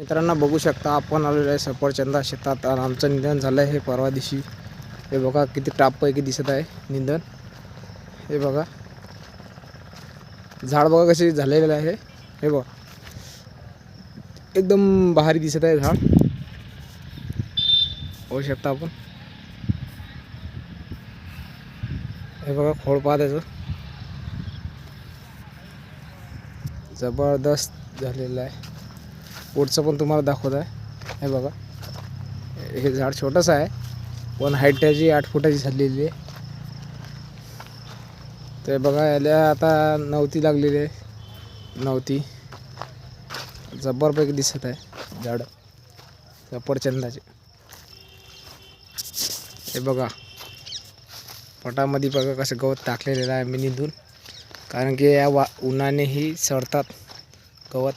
मित्रांनो बघू शकता आपण आलेलो आहे सफरचंदा शेतात आणि आमचं निधन झालं आहे हे परवा दिवशी. हे बघा किती टापपैकी दिसत आहे निंदन हे बघा. झाड बघा कसे झालेलं आहे. हे बघा. एकदम भारी दिसत आहे झाड. बघू शकता आपण. हे बघा खोड पाहत त्याचं जबरदस्त झालेलं आहे. पुढचं पण तुम्हाला दाखवत आहे. हे बघा. हे झाड छोटंसं आहे. पण हाईट त्याची आठ फुटाची झालेली आहे. ते बघा याला आता नवती लागलेली आहे. नवती. जबरपैकी दिसत आहे झाड. सफरचंदाचे हे बघा. पटामध्ये बघा कसं गवत टाकलेलं आहे मी निंदून कारण की या वा उन्हानेही सडतात गवत.